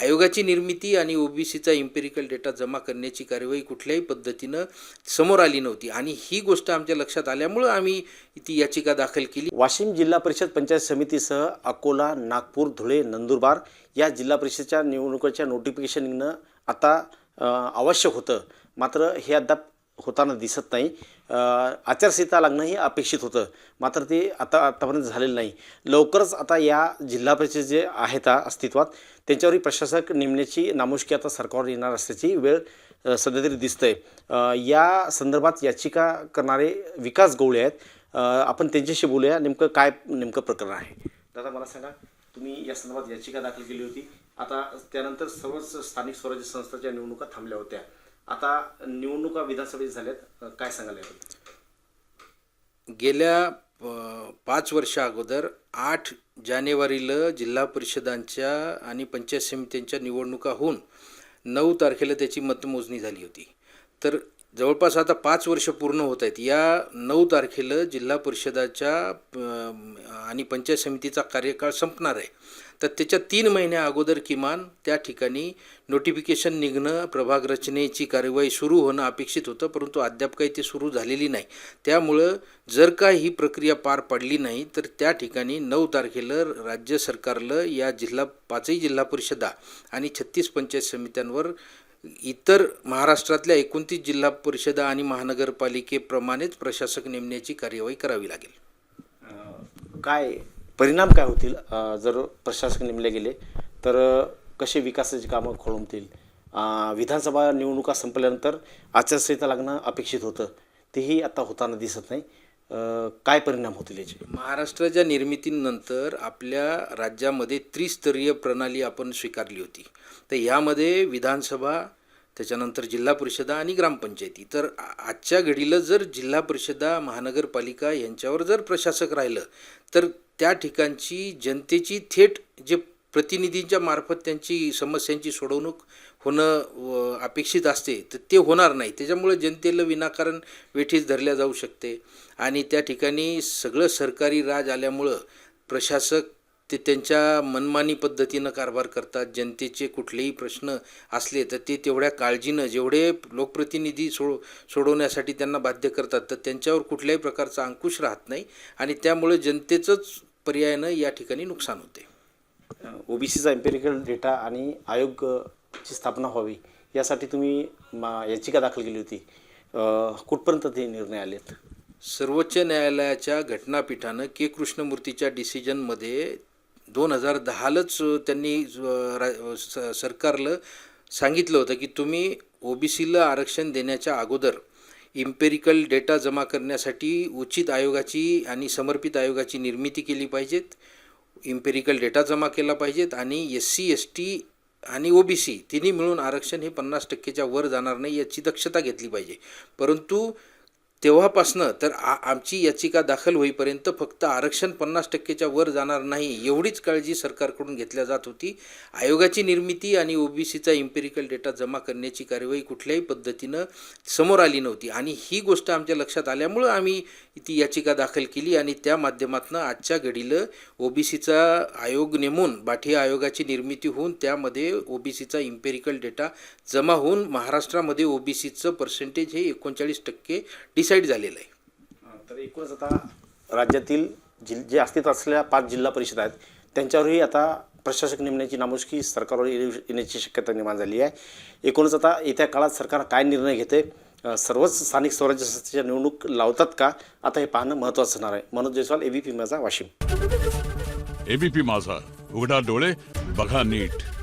आयोगाची निर्मिती आणि ओबीसीचा इम्पेरिकल डेटा जमा करण्याची कार्यवाही कुठल्याही पद्धतीनं समोर आली नव्हती. आणि ही गोष्ट आमच्या लक्षात आल्यामुळं आम्ही ती याचिका दाखल केली. वाशिम जिल्हा परिषद पंचायत समितीसह अकोला नागपूर धुळे नंदुरबार या जिल्हा परिषदच्या निवडणुकीच्या नोटिफिकेशननं आता आवश्यक होतं. मात्र हे अद्याप होताना दिसत नाही. आचारसंहिता लागणं हे अपेक्षित होतं. मात्र ते आता आतापर्यंत झालेलं नाही. लवकरच आता या जिल्हा परिषद जे आहेत अस्तित्वात त्यांच्यावरही प्रशासक नेमण्याची नामुष्की आता सरकारवर येणार असल्याची वेळ सध्या तरी दिसतंय. या संदर्भात याचिका करणारे विकास गवळे आहेत. आपण त्यांच्याशी बोलूया. नेमकं काय नेमकं प्रकरण आहे? दादा मला सांगा तुम्ही या संदर्भात याचिका दाखल केली होती. आता त्यानंतर सर्वच स्थानिक स्वराज्य संस्थांच्या निवडणुका थांबल्या होत्या. आता निवडणुका विधानसभेत झाल्यात काय सांगायला याबद्दल? गेल्या पाच वर्षा अगोदर आठ जानेवारीला जिल्हा परिषदांच्या आणि पंचायत समित्यांच्या निवडणुका होऊन नऊ तारखेला त्याची मतमोजणी झाली होती. तर जवळपास आता पाच वर्ष पूर्ण होत आहेत. या नऊ तारखेला जिल्हा परिषदाच्या आणि पंचायत समितीचा कार्यकाळ संपणार आहे. तर त्याच्या तीन महिन्या अगोदर किमान त्या ठिकाणी नोटिफिकेशन निघणं प्रभाग रचनेची कार्यवाही सुरू होणं अपेक्षित होतं परंतु अद्याप काही ते सुरू झालेली नाही. त्यामुळं जर का ही प्रक्रिया पार पडली नाही तर त्या ठिकाणी नऊ तारखेला राज्य सरकारलं या जिल्हा पाचही जिल्हा परिषदा आणि छत्तीस पंचायत समित्यांवर इतर महाराष्ट्रातल्या एकोणतीस जिल्हा परिषदा आणि महानगरपालिकेप्रमाणेच प्रशासक नेमण्याची कार्यवाही करावी लागेल. काय परिणाम काय होतील जर प्रशासक नेमले गेले तर कसे विकासाची कामं खोळंबतील? विधानसभा निवडणुका संपल्यानंतर आचारसंहिता लागणं अपेक्षित होतं तेही आता होताना दिसत नाही. काय परिणाम होतील याचे? महाराष्ट्राच्या निर्मितीनंतर आपल्या राज्यामध्ये त्रिस्तरीय प्रणाली आपण स्वीकारली होती. तर यामध्ये विधानसभा त्याच्यानंतर जिल्हा परिषदा आणि ग्रामपंचायती. तर आजच्या घडीला जर जिल्हा परिषदा महानगरपालिका यांच्यावर जर प्रशासक राहिलं तर त्या ठिकाणची जनतेची थेट जे प्रतिनिधींच्या मार्फत त्यांची समस्यांची सोडवणूक होणं व अपेक्षित असते तर ते होणार नाही. त्याच्यामुळे जनतेला विनाकारण वेठीस धरल्या जाऊ शकते. आणि त्या ठिकाणी सगळं सरकारी राज आल्यामुळं प्रशासक ते त्यांच्या मनमानी पद्धतीनं कारभार करतात. जनतेचे कुठलेही प्रश्न असले तर ते तेवढ्या काळजीनं जेवढे लोकप्रतिनिधी सोड सोडवण्यासाठी त्यांना बाध्य करतात तर त्यांच्यावर कुठल्याही प्रकारचा अंकुश राहत नाही. आणि त्यामुळे जनतेचंच पर्यायानं या ठिकाणी नुकसान होते. ओबीसीचा एम्पेरिकल डेटा आणि आयोग ची स्थापना व्हावी यासाठी तुम्ही मा याचिका दाखल केली होती. कुठपर्यंत ते निर्णय आलेत? सर्वोच्च न्यायालयाच्या घटनापीठानं के. कृष्णमूर्तीच्या डिसिजनमध्ये दोन हजार दहालाच त्यांनी स- सरकारला सांगितलं होतं की तुम्ही ओबीसीला आरक्षण देण्याच्या अगोदर इम्पेरिकल डेटा जमा करण्यासाठी उचित आयोगाची आणि समर्पित आयोगाची निर्मिती केली पाहिजेत इम्पेरिकल डेटा जमा केला पाहिजेत आणि एस सी एस टी आणि ओ बी सी तिन्ही मिळून आरक्षण हे पन्नास टक्केच्या वर जाणार नाही याची दक्षता घेतली पाहिजे. परंतु तेव्हापासनं तर आ आमची याचिका दाखल होईपर्यंत फक्त आरक्षण पन्नास टक्केच्या वर जाणार नाही एवढीच काळजी सरकारकडून घेतल्या जात होती. आयोगाची निर्मिती आणि ओबीसीचा इम्पेरिकल डेटा जमा करण्याची कार्यवाही कुठल्याही पद्धतीनं समोर आली नव्हती. आणि ही गोष्ट आमच्या लक्षात आल्यामुळं आम्ही ती याचिका दाखल केली आणि त्या माध्यमातून आजच्या घडीला ओबीसीचा आयोग नेमून बाठी आयोगाची निर्मिती होऊन त्यामध्ये ओबीसीचा इम्पेरिकल डेटा जमा होऊन महाराष्ट्रामध्ये ओबीसीचं पर्सेंटेज हे एकोणचाळीस टक्के डिसाईड झालेलं आहे. तर एकूणच आता राज्यातील जिल जे अस्तित्वात असलेल्या पाच जिल्हा परिषद आहेत त्यांच्यावरही आता प्रशासक नेमण्याची नामुष्की सरकारवर येऊ- येण्याची शक्यता निर्माण झाली आहे. एकूणच आता येत्या काळात सरकार काय निर्णय घेते सर्वच स्थानिक स्वराज्य संस्थेच्या निवडणूक लावतात का? आता हे पाहणं महत्त्वाचं होणार आहे. मनोज जयस्वाल एबीपी माझा वाशिम. एबीपी माझा उघडा डोळे बघा नीट.